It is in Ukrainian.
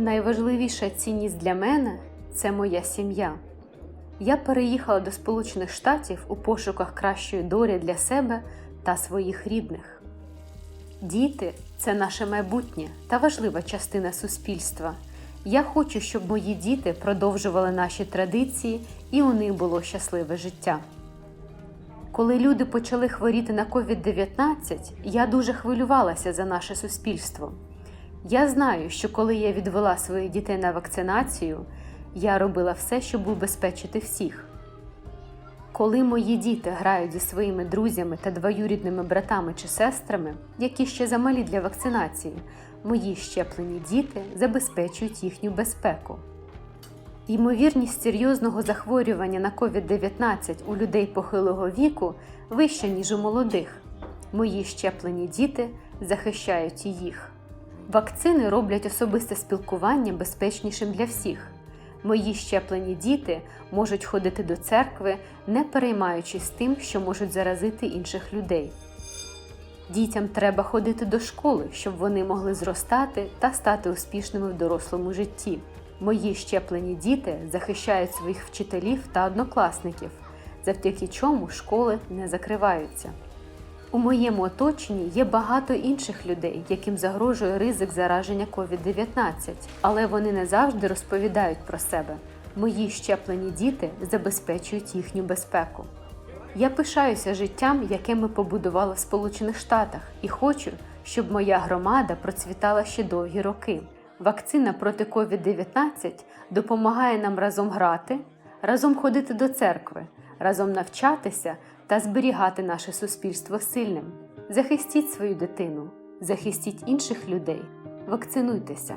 Найважливіша цінність для мене це моя сім'я. Я переїхала до Сполучених Штатів у пошуках кращої долі для себе та своїх рідних. Діти це наше майбутнє та важлива частина суспільства. Я хочу, щоб мої діти продовжували наші традиції і у них було щасливе життя. Коли люди почали хворіти на COVID-19, я дуже хвилювалася за наше суспільство. Я знаю, що коли я відвела своїх дітей на вакцинацію, я робила все, щоб убезпечити всіх. Коли мої діти грають зі своїми друзями та двоюрідними братами чи сестрами, які ще замалі для вакцинації, мої щеплені діти забезпечують їхню безпеку. Ймовірність серйозного захворювання на COVID-19 у людей похилого віку вища, ніж у молодих. Мої щеплені діти захищають їх. Вакцини роблять особисте спілкування безпечнішим для всіх. Мої щеплені діти можуть ходити до церкви, не переймаючись тим, що можуть заразити інших людей. Дітям треба ходити до школи, щоб вони могли зростати та стати успішними в дорослому житті. Мої щеплені діти захищають своїх вчителів та однокласників, завдяки чому школи не закриваються. У моєму оточенні є багато інших людей, яким загрожує ризик зараження COVID-19, але вони не завжди розповідають про себе. Мої щеплені діти забезпечують їхню безпеку. Я пишаюся життям, яке ми побудували в Сполучених Штатах, і хочу, щоб моя громада процвітала ще довгі роки. Вакцина проти COVID-19 допомагає нам разом грати, разом ходити до церкви, разом навчатися та зберігати наше суспільство сильним. Захистіть свою дитину, захистіть інших людей, вакцинуйтеся.